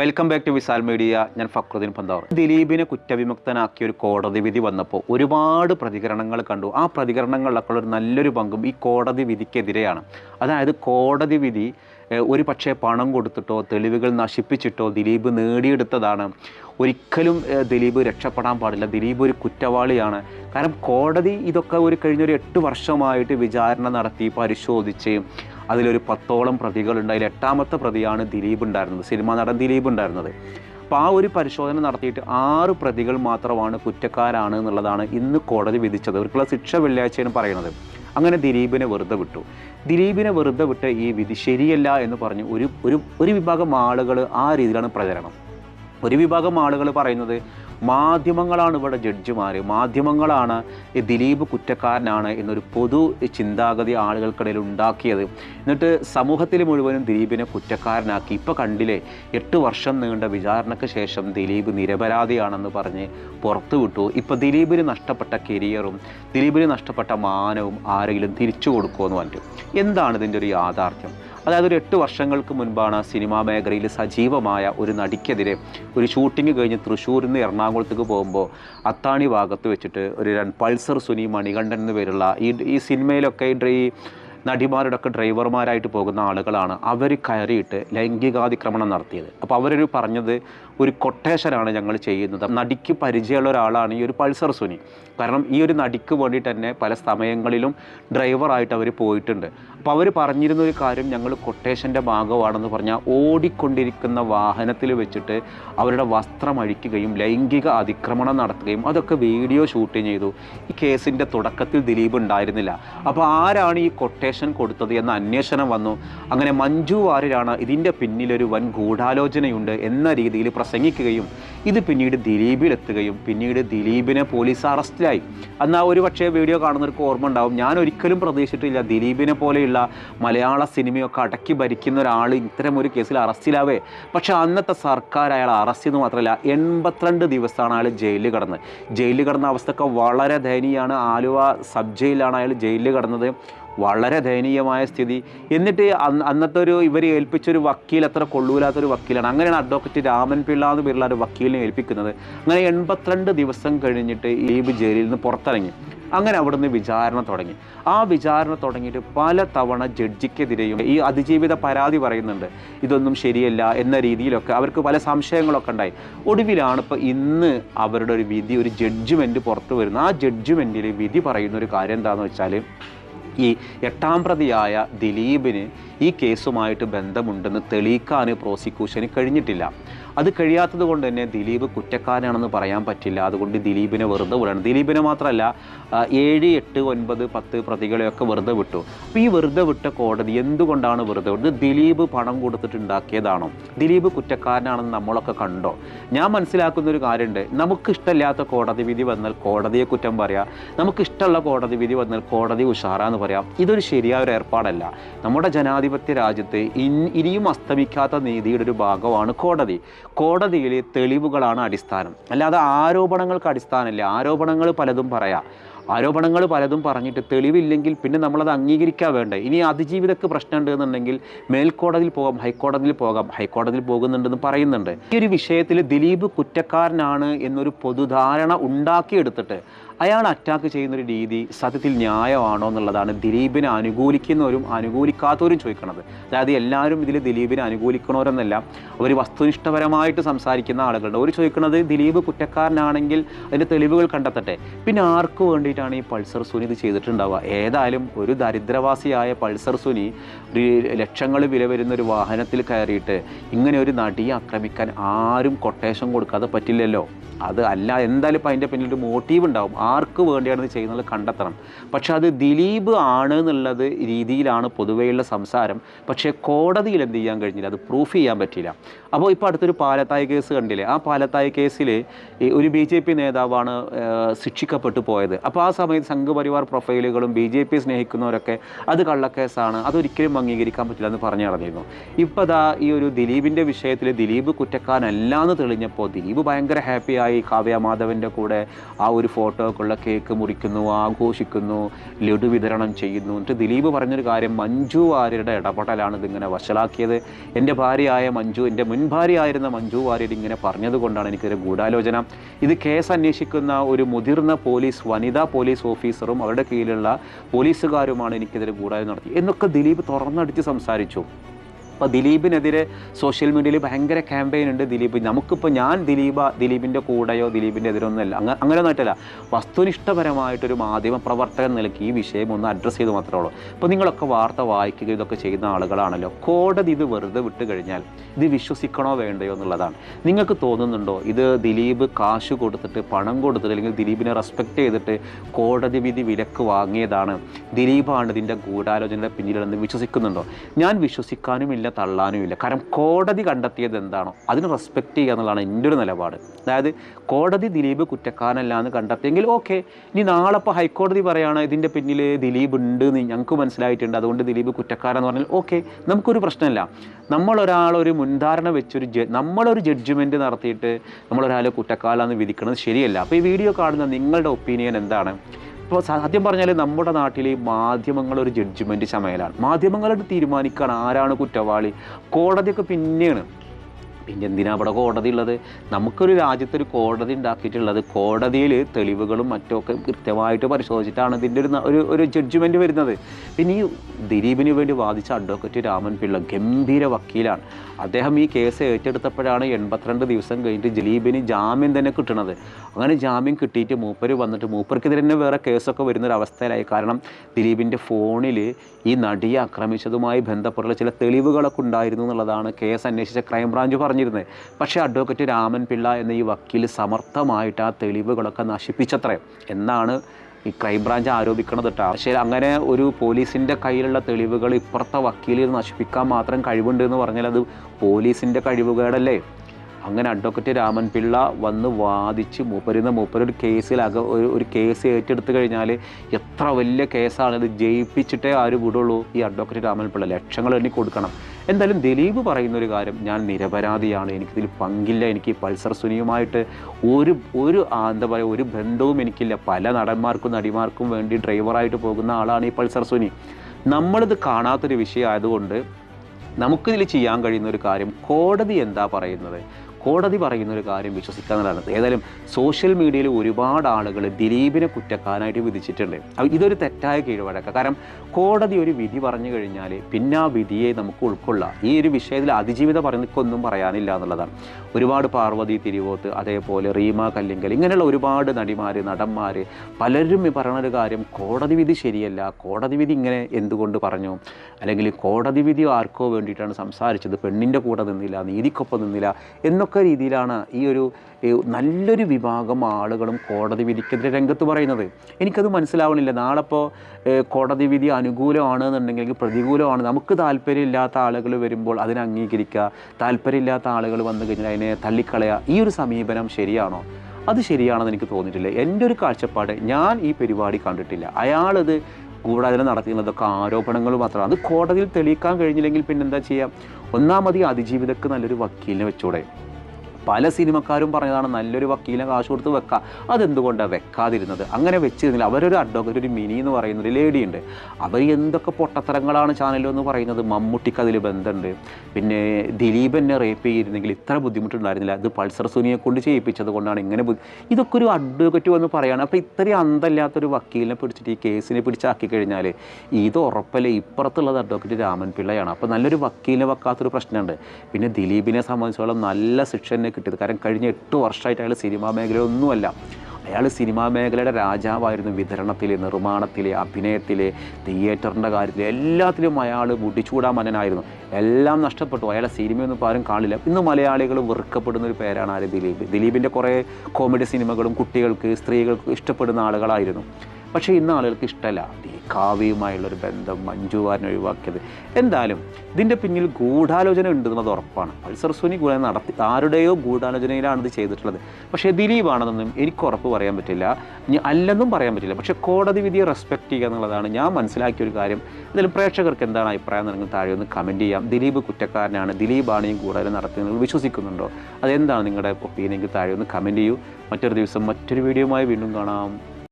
Welcome back to Visal media ഞാൻ ഫക്രുദ്ദീൻ പന്താവർ. ദിലീപിനെ കുറ്റവിമുക്തനാക്കിയ ഒരു കോടതി വിധി വന്നപ്പോൾ ഒരുപാട് പ്രതികരണങ്ങൾ കണ്ടു. ആ പ്രതികരണങ്ങളിലൊക്കെ ഒരു നല്ലൊരു പങ്കും ഈ കോടതി വിധിക്കെതിരെയാണ്. അതായത് കോടതി വിധി ഒരു പക്ഷേ പണം കൊടുത്തിട്ടോ തെളിവുകൾ നശിപ്പിച്ചിട്ടോ ദിലീപ് നേടിയെടുത്തതാണ്. ഒരിക്കലും ദിലീപ് രക്ഷപ്പെടാൻ പാടില്ല. ദിലീപ് ഒരു കുറ്റവാളിയാണ്. കാരണം കോടതി ഇതൊക്കെ ഒരു കഴിഞ്ഞൊരു എട്ട് വർഷമായിട്ട് വിചാരണ നടത്തി പരിശോധിച്ച് അതിലൊരു പത്തോളം പ്രതികളുണ്ട്. അതിൽ എട്ടാമത്തെ പ്രതിയാണ് ദിലീപ് ഉണ്ടായിരുന്നത്. സിനിമാ നടൻ ദിലീപ് ഉണ്ടായിരുന്നത്. അപ്പോൾ ആ ഒരു പരിശോധന നടത്തിയിട്ട് ആറ് പ്രതികൾ മാത്രമാണ് കുറ്റക്കാരാണ് എന്നുള്ളതാണ് ഇന്ന് കോടതി വിധിച്ചത്. അവർക്കുള്ള ശിക്ഷ വെള്ളിയാഴ്ചയാണ് പറയുന്നത്. അങ്ങനെ ദിലീപിനെ വെറുതെ വിട്ടു. ദിലീപിനെ വെറുതെ വിട്ട ഈ വിധി ശരിയല്ല എന്ന് പറഞ്ഞ് ഒരു ഒരു ഒരു വിഭാഗം ആളുകൾ ആ രീതിയിലാണ് പ്രചരണം. ഒരു വിഭാഗം ആളുകൾ പറയുന്നത് മാധ്യമങ്ങളാണ് ഇവിടെ ജഡ്ജിമാർ മാധ്യമങ്ങളാണ് ദിലീപ് കുറ്റക്കാരനാണ് എന്നൊരു പൊതു ചിന്താഗതി ആളുകൾക്കിടയിൽ ഉണ്ടാക്കിയത്. എന്നിട്ട് സമൂഹത്തിൽ മുഴുവനും ദിലീപിനെ കുറ്റക്കാരനാക്കി. ഇപ്പോൾ കണ്ടില്ലേ എട്ട് വർഷം നീണ്ട വിചാരണയ്ക്ക് ശേഷം ദിലീപ് നിരപരാധിയാണെന്ന് പറഞ്ഞ് പുറത്തു വിട്ടു. ഇപ്പോൾ ദിലീപിന് നഷ്ടപ്പെട്ട കരിയറും ദിലീപിന് നഷ്ടപ്പെട്ട മാനവും ആരെങ്കിലും തിരിച്ചു കൊടുക്കുമെന്ന് പറഞ്ഞു എന്താണ് ഇതിന്റെ ഒരു യാഥാർത്ഥ്യം? അതായത് ഒരു എട്ട് വർഷങ്ങൾക്ക് മുൻപാണ് സിനിമാ മേഖലയിൽ സജീവമായ ഒരു നടിക്കെതിരെ ഒരു ഷൂട്ടിംഗ് കഴിഞ്ഞ് തൃശ്ശൂരിൽ നിന്ന് എറണാകുളത്തേക്ക് പോകുമ്പോൾ അത്താണി ഭാഗത്ത് വെച്ചിട്ട് ഒരു പൾസർ സുനി മണികണ്ഠൻ എന്ന് പേരുള്ള ഈ ഈ സിനിമയിലൊക്കെ ഈ നടിമാരുടെ ഒക്കെ ഡ്രൈവർമാരായിട്ട് പോകുന്ന ആളുകളാണ് അവർ കയറിയിട്ട് ലൈംഗികാതിക്രമണം നടത്തിയത്. അപ്പോൾ അവരൊരു പറഞ്ഞത് ഒരു കൊട്ടേഷനാണ് ഞങ്ങൾ ചെയ്യുന്നത്. നടിക്ക് പരിചയമുള്ള ഒരാളാണ് ഈ ഒരു പൾസർ സുനി. കാരണം ഈ ഒരു നടിക്ക് വേണ്ടിയിട്ട് തന്നെ പല സമയങ്ങളിലും ഡ്രൈവറായിട്ട് അവർ പോയിട്ടുണ്ട്. അപ്പോൾ അവർ പറഞ്ഞിരുന്ന ഒരു കാര്യം ഞങ്ങൾ കൊട്ടേഷന്റെ ഭാഗമാണെന്ന് പറഞ്ഞാൽ ഓടിക്കൊണ്ടിരിക്കുന്ന വാഹനത്തിൽ വെച്ചിട്ട് അവരുടെ വസ്ത്രം അഴിക്കുകയും ലൈംഗിക അതിക്രമണം നടത്തുകയും അതൊക്കെ വീഡിയോ ഷൂട്ട് ചെയ്തു. ഈ കേസിന്റെ തുടക്കത്തിൽ ദിലീപ് ഉണ്ടായിരുന്നില്ല. അപ്പോൾ ആരാണ് ഈ കൊട്ടേഷൻ കൊടുത്തത് എന്ന അന്വേഷണം വന്നു. അങ്ങനെ മഞ്ജു വാര്യരാണ് ഇതിന്റെ പിന്നിലൊരു വൻ ഗൂഢാലോചനയുണ്ട് എന്ന രീതിയിൽ പ്രസംഗിക്കുകയും ഇത് പിന്നീട് ദിലീപിലെത്തുകയും പിന്നീട് ദിലീപിനെ പോലീസ് അറസ്റ്റിലായി. എന്നാൽ ഒരു പക്ഷേ വീഡിയോ കാണുന്നവർക്ക് ഓർമ്മ ഉണ്ടാവും. ഞാൻ ഒരിക്കലും പ്രതീക്ഷിച്ചിട്ടില്ല ദിലീപിനെ പോലെയുള്ള മലയാള സിനിമയൊക്കെ അടക്കി ഭരിക്കുന്ന ഒരാൾ ഇത്തരം ഒരു കേസിൽ അറസ്റ്റിലാവേ. പക്ഷേ അന്നത്തെ സർക്കാർ അയാൾ അറസ്റ്റ് ചെയ്ത് മാത്രമല്ല എൺപത്തിരണ്ട് ദിവസമാണ് അയാൾ ജയിലിൽ കിടന്നത്. ജയിലിൽ കിടന്ന അവസ്ഥയൊക്കെ വളരെ ദയനീയമാണ്. ആലുവ സബ് ജയിലിലാണ് അയാൾ ജയിലിൽ കിടന്നത്. വളരെ ദയനീയമായ സ്ഥിതി. എന്നിട്ട് അന്ന് അന്നത്തെ ഒരു ഇവർ ഏൽപ്പിച്ചൊരു വക്കീൽ അത്ര കൊള്ളൂലാത്തൊരു വക്കീലാണ്. അങ്ങനെയാണ് അഡ്വക്കേറ്റ് രാമൻ പിള്ള എന്ന് പേരുള്ള ഒരു വക്കീലിനെ ഏൽപ്പിക്കുന്നത്. അങ്ങനെ എൺപത്തിരണ്ട് ദിവസം കഴിഞ്ഞിട്ട് ഈ ജയിലിൽ നിന്ന് പുറത്തിറങ്ങി. അങ്ങനെ അവിടുന്ന് വിചാരണ തുടങ്ങി. ആ വിചാരണ തുടങ്ങിയിട്ട് പല തവണ ജഡ്ജിക്കെതിരെയും ഈ അതിജീവിത പരാതി പറയുന്നുണ്ട്. ഇതൊന്നും ശരിയല്ല എന്ന രീതിയിലൊക്കെ അവർക്ക് പല സംശയങ്ങളൊക്കെ ഉണ്ടായി. ഒടുവിലാണ് ഇപ്പോൾ ഇന്ന് അവരുടെ ഒരു വിധി ഒരു ജഡ്ജ്മെന്റ് പുറത്തു വരുന്നത്. ആ ജഡ്ജ്മെന്റിൽ വിധി പറയുന്ന ഒരു കാര്യം എന്താണെന്ന് വെച്ചാൽ ഈ എട്ടാം പ്രതിയായ ദിലീപിന് ഈ കേസുമായിട്ട് ബന്ധമുണ്ടെന്ന് തെളിയിക്കാൻ പ്രോസിക്യൂഷന് കഴിഞ്ഞിട്ടില്ല. അത് കഴിയാത്തത് കൊണ്ട് തന്നെ ദിലീപ് കുറ്റക്കാരനാണെന്ന് പറയാൻ പറ്റില്ല. അതുകൊണ്ട് ദിലീപിനെ വെറുതെ വിടണം. ദിലീപിനെ മാത്രമല്ല ഏഴ് എട്ട് ഒൻപത് പത്ത് പ്രതികളെയൊക്കെ വെറുതെ വിട്ടു. അപ്പോൾ ഈ വെറുതെ വിട്ട കോടതി എന്തുകൊണ്ടാണ് വെറുതെ വിട്ടത്? ദിലീപ് പണം കൊടുത്തിട്ടുണ്ടാക്കിയതാണോ? ദിലീപ് കുറ്റക്കാരനാണെന്ന് നമ്മളൊക്കെ കണ്ടോ? ഞാൻ മനസ്സിലാക്കുന്ന ഒരു കാര്യമുണ്ട്. നമുക്കിഷ്ടമില്ലാത്ത കോടതി വിധി വന്നാൽ കോടതിയെ കുറ്റം പറയാം. നമുക്കിഷ്ടമുള്ള കോടതി വിധി വന്നാൽ കോടതി ഉഷാറാന്ന് പറയാം. ഇതൊരു ശരിയായ ഒരു ഏർപ്പാടല്ല. നമ്മുടെ ജനാധിപത്യ രാജ്യത്ത് ഇനിയും അസ്തമിക്കാത്ത നീതിയുടെ ഒരു ഭാഗമാണ് കോടതി. കോടതിയിൽ തെളിവുകളാണ് അടിസ്ഥാനം. അല്ലാതെ ആരോപണങ്ങൾക്ക് അടിസ്ഥാനമില്ല. ആരോപണങ്ങൾ പലതും പറയാം. ആരോപണങ്ങൾ പലതും പറഞ്ഞിട്ട് തെളിവില്ലെങ്കിൽ പിന്നെ നമ്മളത് അംഗീകരിക്കാൻ വേണ്ട? ഇനി അതിജീവിതക്ക് പ്രശ്നമുണ്ട് എന്നുണ്ടെങ്കിൽ മേൽക്കോടതിയിൽ പോകാം ഹൈക്കോടതിയിൽ പോകാം. ഹൈക്കോടതിയിൽ പോകുന്നുണ്ടെന്ന് പറയുന്നുണ്ട്. ഈ ഒരു വിഷയത്തിൽ ദിലീപ് കുറ്റക്കാരനാണ് എന്നൊരു പൊതുധാരണ ഉണ്ടാക്കിയെടുത്തിട്ട് അയാൾ അറ്റാക്ക് ചെയ്യുന്ന ഒരു രീതി സത്യത്തിൽ ന്യായമാണോ എന്നുള്ളതാണ് ദിലീപിനെ അനുകൂലിക്കുന്നവരും അനുകൂലിക്കാത്തവരും ചോദിക്കുന്നത് അതായത് എല്ലാവരും ഇതിൽ ദിലീപിനെ അനുകൂലിക്കണവരെന്നല്ല അവർ വസ്തുനിഷ്ഠപരമായിട്ട് സംസാരിക്കുന്ന ആളുകളുണ്ട്. അവർ ചോദിക്കുന്നത് ദിലീപ് കുറ്റക്കാരനാണെങ്കിൽ അതിന്റെ തെളിവുകൾ കണ്ടെത്തട്ടെ. പിന്നെ ആർക്ക് വേണ്ടിയിട്ടാണ് ഈ പൾസർ സുനി ഇത് ചെയ്തിട്ടുണ്ടാവുക? ഏതായാലും ഒരു ദരിദ്രവാസിയായ പൾസർ സുനി ലക്ഷങ്ങൾ വില വരുന്ന ഒരു വാഹനത്തിൽ കയറിയിട്ട് ഇങ്ങനെ ഒരു നടിയെ ആക്രമിക്കാൻ ആരും കൊട്ടേഷൻ കൊടുക്കാതെ പറ്റില്ലല്ലോ. അത് അല്ല എന്തായാലും ഇപ്പം അതിന്റെ പിന്നിൽ ഒരു മോട്ടീവ് ഉണ്ടാവും ആർക്ക് വേണ്ടിയാണ് ഇത് ചെയ്യുന്നത് കണ്ടെത്തണം. പക്ഷേ അത് ദിലീപ് ആണ് എന്നുള്ളത് രീതിയിലാണ് പൊതുവെയുള്ള സംസാരം. പക്ഷേ കോടതിയിൽ എന്ത് ചെയ്യാൻ കഴിഞ്ഞില്ല? അത് പ്രൂഫ് ചെയ്യാൻ പറ്റില്ല അപ്പോൾ ഇപ്പോൾ അടുത്തൊരു പാലത്തായ കേസ് കണ്ടില്ലേ? ആ പാലത്തായ കേസിൽ ഒരു ബി ജെ പി നേതാവാണ് ശിക്ഷിക്കപ്പെട്ടു പോയത്. അപ്പോൾ ആ സമയത്ത് സംഘപരിവാർ പ്രൊഫൈലുകളും ബി ജെ പി സ്നേഹിക്കുന്നവരൊക്കെ അത് കള്ളക്കേസാണ്. അതൊരിക്കലും അംഗീകരിക്കാൻ പറ്റില്ല എന്ന് പറഞ്ഞു നടന്നിരുന്നു. ഇപ്പോൾ അതാ ഈ ഒരു ദിലീപിന്റെ വിഷയത്തിൽ ദിലീപ് കുറ്റക്കാരനല്ല എന്ന് തെളിഞ്ഞപ്പോൾ ദിലീപ് ഭയങ്കര ഹാപ്പിയായി കാവ്യ മാധവന്റെ കൂടെ ആ ഒരു ഫോട്ടോ ഒക്കെ ഉള്ള കേക്ക് മുറിക്കുന്നു ആഘോഷിക്കുന്നു ലഡു വിതരണം ചെയ്യുന്നു. എന്നിട്ട് ദിലീപ് പറഞ്ഞൊരു കാര്യം മഞ്ജു വാര്യരുടെ ഇടപെടലാണ് ഇതിങ്ങനെ വഷളാക്കിയത്. എന്റെ ഭാര്യയായ മഞ്ജു എന്റെ മുൻ ഭാര്യയായിരുന്ന മഞ്ജു വാര്യർ ഇങ്ങനെ പറഞ്ഞതുകൊണ്ടാണ് എനിക്കൊരു ഗൂഢാലോചന. ഇത് കേസ് അന്വേഷിക്കുന്ന ഒരു മുതിർന്ന പോലീസ് വനിതാ പോലീസ് ഓഫീസറും അവരുടെ കീഴിലുള്ള പോലീസുകാരുമാണ് എനിക്കെതിരെ ഗൂഢാലോചന നടത്തി എന്നൊക്കെ ദിലീപ് തുറന്നടിച്ച് സംസാരിച്ചു. അപ്പോൾ ദിലീപിനെതിരെ സോഷ്യൽ മീഡിയയിൽ ഭയങ്കര ക്യാമ്പയിൻ ഉണ്ട് ദിലീപ്. നമുക്കിപ്പോൾ ഞാൻ ദിലീപ ദിലീപിന്റെ കൂടെയോ ദിലീപിന്റെ എതിരൊന്നുമല്ല. അങ്ങനെ അങ്ങനെ ഒന്നായിട്ടല്ല വസ്തുനിഷ്ഠപരമായിട്ടൊരു മാധ്യമ പ്രവർത്തകൻ നിലയ്ക്ക് ഈ വിഷയം ഒന്ന് അഡ്രസ്സ് ചെയ്ത് മാത്രമേ ഉള്ളൂ. ഇപ്പോൾ നിങ്ങളൊക്കെ വാർത്ത വായിക്കുകയും ഇതൊക്കെ ചെയ്യുന്ന ആളുകളാണല്ലോ. കോടതി ഇത് വെറുതെ വിട്ട് കഴിഞ്ഞാൽ ഇത് വിശ്വസിക്കണോ വേണ്ടയോ എന്നുള്ളതാണ്. നിങ്ങൾക്ക് തോന്നുന്നുണ്ടോ ഇത് ദിലീപ് കാശ് കൊടുത്തിട്ട് പണം കൊടുത്തിട്ട് അല്ലെങ്കിൽ ദിലീപിനെ റെസ്പെക്റ്റ് ചെയ്തിട്ട് കോടതി വിധി വിലക്ക് വാങ്ങിയതാണ്? ദിലീപാണ് ഇതിന്റെ ഗൂഢാലോചനയുടെ പിന്നിലെന്ന് വിശ്വസിക്കുന്നുണ്ടോ? ഞാൻ വിശ്വസിക്കാനുമില്ല തള്ളാനുമില്ല. കാരണം കോടതി കണ്ടെത്തിയത് എന്താണോ അതിന് റെസ്പെക്റ്റ് ചെയ്യുക എന്നുള്ളതാണ് എന്റെ ഒരു നിലപാട്. അതായത് കോടതി ദിലീപ് കുറ്റക്കാരനല്ല എന്ന് കണ്ടെത്തിയെങ്കിൽ ഓക്കെ ഇനി നാളെ ഇപ്പോൾ ഹൈക്കോടതി പറയുകയാണ് ഇതിന്റെ പിന്നിൽ ദിലീപ് ഉണ്ട് എന്ന് ഞങ്ങൾക്ക് മനസ്സിലായിട്ടുണ്ട്. അതുകൊണ്ട് ദിലീപ് കുറ്റക്കാരെന്ന് പറഞ്ഞാൽ ഓക്കെ നമുക്കൊരു പ്രശ്നമില്ല. നമ്മളൊരാളൊരു മുൻധാരണ വെച്ചൊരു ജ നമ്മളൊരു ജഡ്ജ്മെന്റ് നടത്തിയിട്ട് നമ്മളൊരാളെ കുറ്റക്കാരാന്ന് വിധിക്കുന്നത് ശരിയല്ല. അപ്പോൾ ഈ വീഡിയോ കാണുന്ന നിങ്ങളുടെ ഒപ്പീനിയൻ എന്താണ്? ഇപ്പോൾ സത്യം പറഞ്ഞാൽ നമ്മുടെ നാട്ടിൽ മാധ്യമങ്ങൾ ഒരു ജഡ്ജ്മെന്റ് ചമയലാണ്. മാധ്യമങ്ങളോട് തീരുമാനിക്കുകയാണ് ആരാണ് കുറ്റവാളി? കോടതിയൊക്കെ പിന്നെയാണ്. പിന്നെ എന്തിനാ അവിടെ കോടതി ഉള്ളത്? നമുക്കൊരു രാജ്യത്തൊരു കോടതി ഉണ്ടാക്കിയിട്ടുള്ളത് കോടതിയിൽ തെളിവുകളും മറ്റുമൊക്കെ കൃത്യമായിട്ട് പരിശോധിച്ചിട്ടാണ് ഇതിന്റെ ഒരു ഒരു ഒരു ജഡ്ജ്മെന്റ് വരുന്നത്. പിന്നെ ഈ ദിലീപിന് വേണ്ടി വാദിച്ച അഡ്വക്കേറ്റ് രാമൻ പിള്ള ഗംഭീര വക്കീലാണ്. അദ്ദേഹം ഈ കേസ് ഏറ്റെടുത്തപ്പോഴാണ് എൺപത്തിരണ്ട് ദിവസം കഴിഞ്ഞിട്ട് ദിലീപിന് ജാമ്യം തന്നെ കിട്ടണത്. അങ്ങനെ ജാമ്യം കിട്ടിയിട്ട് മൂപ്പർ വന്നിട്ട് മൂപ്പർക്കെതിരെ തന്നെ വേറെ കേസൊക്കെ വരുന്നൊരവസ്ഥയിലായി. കാരണം ദിലീപിന്റെ ഫോണിൽ ഈ നടിയെ ആക്രമിച്ചതുമായി ബന്ധപ്പെട്ടുള്ള ചില തെളിവുകളൊക്കെ ഉണ്ടായിരുന്നു എന്നുള്ളതാണ് കേസ് അന്വേഷിച്ച ക്രൈംബ്രാഞ്ച് പറഞ്ഞിരുന്നത് പക്ഷേ അഡ്വക്കേറ്റ് രാമൻ പിള്ള എന്ന ഈ വക്കീൽ സമർത്ഥമായിട്ട് ആ തെളിവുകളൊക്കെ നശിപ്പിച്ചത്രേ. എന്നാണ് ഈ ക്രൈംബ്രാഞ്ച് ആരോപിക്കണത് കേട്ടോ പക്ഷേ അങ്ങനെ ഒരു പോലീസിന്റെ കയ്യിലുള്ള തെളിവുകൾ ഇപ്പുറത്തെ വക്കീലിൽ നശിപ്പിക്കാൻ മാത്രം കഴിവുണ്ട് എന്ന് പറഞ്ഞാൽ അത് പോലീസിന്റെ കഴിവുകേടല്ലേ? അങ്ങനെ അഡ്വക്കേറ്റ് രാമൻ പിള്ള വന്ന് വാദിച്ച് മൂപ്പരുന്ന മൂപ്പരൊരു കേസിൽ ഒരു ഒരു കേസ് ഏറ്റെടുത്ത് കഴിഞ്ഞാൽ എത്ര വലിയ കേസാണ്. ഇത് ജയിപ്പിച്ചിട്ടേ ആര് വിടുള്ളൂ ഈ അഡ്വക്കേറ്റ് രാമൻ പിള്ള. ലക്ഷങ്ങൾ എണ്ണി കൊടുക്കണം. എന്തായാലും ദിലീപ് പറയുന്ന ഒരു കാര്യം ഞാൻ നിരപരാധിയാണ് എനിക്കിതിൽ പങ്കില്ല എനിക്ക് പൾസർ സുനിയുമായിട്ട് ഒരു ഒരു എന്താ പറയുക ഒരു ബന്ധവും എനിക്കില്ല. പല നടന്മാർക്കും നടിമാർക്കും വേണ്ടി ഡ്രൈവറായിട്ട് പോകുന്ന ആളാണ് ഈ പൾസർ സുനി. നമ്മളിത് കാണാത്തൊരു വിഷയമായതുകൊണ്ട് നമുക്കിതിൽ ചെയ്യാൻ കഴിയുന്ന ഒരു കാര്യം കോടതി എന്താ പറയുന്നത്? കോടതി പറയുന്ന ഒരു കാര്യം വിശ്വസിക്കുക എന്നുള്ളതാണ് ഏതായാലും സോഷ്യൽ മീഡിയയിൽ ഒരുപാട് ആളുകൾ ദിലീപിനെ കുറ്റക്കാരനായിട്ട് വിധിച്ചിട്ടുണ്ട്. ഇതൊരു തെറ്റായ കീഴ്വഴക്ക. കാരണം കോടതി ഒരു വിധി പറഞ്ഞു കഴിഞ്ഞാൽ പിന്നെ ആ വിധിയെ നമുക്ക് ഉൾക്കൊള്ളാം. ഈ ഒരു വിഷയത്തിൽ അതിജീവിത പറയുന്നൊന്നും പറയാനില്ല എന്നുള്ളതാണ്. ഒരുപാട് പാർവതി തിരുവോത്ത് അതേപോലെ റീമ കല്ലിങ്കൽ ഇങ്ങനെയുള്ള ഒരുപാട് നടിമാർ നടന്മാർ പലരും ഈ പറയുന്ന ഒരു കാര്യം കോടതി വിധി ശരിയല്ല കോടതി വിധി ഇങ്ങനെ എന്തുകൊണ്ട് പറഞ്ഞു? അല്ലെങ്കിൽ കോടതി വിധി ആർക്കോ വേണ്ടിയിട്ടാണ് സംസാരിച്ചത്? പെണ്ണിന്റെ കൂടെ നിന്നില്ല നീതിക്കൊപ്പം നിന്നില്ല എന്നൊക്കെ രീതിയിലാണ് ഈ ഒരു നല്ലൊരു വിഭാഗം ആളുകളും കോടതി വിധിക്കെതിരെ രംഗത്ത് പറയുന്നത്. എനിക്കത് മനസ്സിലാവണില്ല. നാളെ ഇപ്പോൾ കോടതി വിധി അനുകൂലമാണ് എന്നുണ്ടെങ്കിൽ പ്രതികൂലമാണ്. നമുക്ക് താല്പര്യമില്ലാത്ത ആളുകൾ വരുമ്പോൾ അതിനെ അംഗീകരിക്കുക. താല്പര്യമില്ലാത്ത ആളുകൾ വന്നു കഴിഞ്ഞാൽ അതിനെ തള്ളിക്കളയുക. ഈ ഒരു സമീപനം ശരിയാണോ? അത് ശരിയാണെന്ന് എനിക്ക് തോന്നിയിട്ടില്ല. എന്റെ ഒരു കാഴ്ചപ്പാട് ഞാൻ ഈ പരിപാടി കണ്ടിട്ടില്ല. അയാളത് ഗൂഢാചരണം നടത്തുന്നതൊക്കെ ആരോപണങ്ങൾ മാത്രമാണ്. അത് കോടതിയിൽ തെളിയിക്കാൻ കഴിഞ്ഞില്ലെങ്കിൽ പിന്നെന്താ ചെയ്യുക ഒന്നാമതി അതിജീവിതക്ക് നല്ലൊരു വക്കീലിനെ വെച്ചൂടെ. പല സിനിമക്കാരും പറഞ്ഞതാണ് നല്ലൊരു വക്കീലിനെ കാശ് കൊടുത്ത് വെക്കാം. അതെന്തുകൊണ്ടാണ് വെക്കാതിരുന്നത്? അങ്ങനെ വെച്ചിരുന്നില്ല. അവരൊരു അഡ്വക്കേറ്റ് ഒരു മിനി എന്ന് പറയുന്ന ഒരു ഉണ്ട്. അവർ എന്തൊക്കെ പൊട്ടത്തരങ്ങളാണ് ചാനലിൽ എന്ന് പറയുന്നത്? മമ്മൂട്ടിക്ക് അതിൽ ബന്ധമുണ്ട് പിന്നെ ദിലീപ് എന്നെ റേപ്പ് ചെയ്തിരുന്നെങ്കിൽ ഇത്ര ബുദ്ധിമുട്ടുണ്ടായിരുന്നില്ല. അത് പൾസർ സുനിയെ കൊണ്ട് ചെയ്യിപ്പിച്ചത് കൊണ്ടാണ് ഇങ്ങനെ ഇതൊക്കെ ഒരു അഡ്വക്കേറ്റ് എന്ന് പറയുകയാണ് അപ്പോൾ ഇത്രയും അന്തല്ലാത്തൊരു വക്കീലിനെ പിടിച്ചിട്ട് ഈ കേസിനെ പിടിച്ചാക്കി കഴിഞ്ഞാൽ ഇത് ഉറപ്പല്ല? ഇപ്പുറത്തുള്ളത് അഡ്വക്കേറ്റ് രാമൻ പിള്ളയാണ് അപ്പോൾ നല്ലൊരു വക്കീലിനെ വെക്കാത്തൊരു പ്രശ്നമുണ്ട്. പിന്നെ ദിലീപിനെ സംബന്ധിച്ചോളം നല്ല ശിക്ഷ കിട്ടിയത്. കാരണം കഴിഞ്ഞ എട്ട് വർഷമായിട്ട് അയാൾ സിനിമാ മേഖലയൊന്നുമല്ല അയാൾ സിനിമാ മേഖലയുടെ രാജാവായിരുന്നു വിതരണത്തിൽ നിർമ്മാണത്തിൽ അഭിനയത്തിൽ തിയേറ്ററിന്റെ കാര്യത്തിൽ എല്ലാത്തിലും അയാൾ മുടിച്ചൂടാ മനനായിരുന്നു എല്ലാം നഷ്ടപ്പെട്ടു. അയാളെ സിനിമയൊന്നും ഇപ്പോൾ ആരും കാണില്ല. ഇന്ന് മലയാളികൾ വെറുക്കപ്പെടുന്ന ഒരു പേരാണ് ആര്? ദിലീപ്. ദിലീപിന്റെ കുറേ കോമഡി സിനിമകളും കുട്ടികൾക്ക് സ്ത്രീകൾക്ക് ഇഷ്ടപ്പെടുന്ന ആളുകളായിരുന്നു. പക്ഷേ ഇന്ന് ആളുകൾക്ക് ഇഷ്ടമല്ല. ഈ കാവ്യയുമായുള്ളൊരു ബന്ധം മഞ്ജുവാരനെ ഒഴിവാക്കിയത്. എന്തായാലും ഇതിന്റെ പിന്നിൽ ഗൂഢാലോചന ഉണ്ടെന്നത് ഉറപ്പാണ്. പൾസർ സുനി കൂടെ നടത്തി ആരുടെയോ ഗൂഢാലോചനയിലാണ് ഇത് ചെയ്തിട്ടുള്ളത്. പക്ഷേ ദിലീപാണെന്നൊന്നും എനിക്ക് ഉറപ്പ് പറയാൻ പറ്റില്ല. അല്ലെന്നും പറയാൻ പറ്റില്ല. പക്ഷേ കോടതി വിധിയെ റെസ്പെക്ട് ചെയ്യുക എന്നുള്ളതാണ് ഞാൻ മനസ്സിലാക്കിയ ഒരു കാര്യം. ഇതിലും പ്രേക്ഷകർക്ക് എന്താണ് അഭിപ്രായം നിങ്ങൾ താഴെ ഒന്ന് കമന്റ് ചെയ്യാം. ദിലീപ് കുറ്റക്കാരനാണ്. ദിലീപാണ് ഈ ഗൂഢാലോചന നിങ്ങൾ വിശ്വസിക്കുന്നുണ്ടോ? അതെന്താണ് നിങ്ങളുടെ ഒപ്പീനിയൻ താഴെ ഒന്ന് കമന്റ് ചെയ്യൂ. മറ്റൊരു ദിവസം മറ്റൊരു വീഡിയോയുമായി വീണ്ടും കാണാം.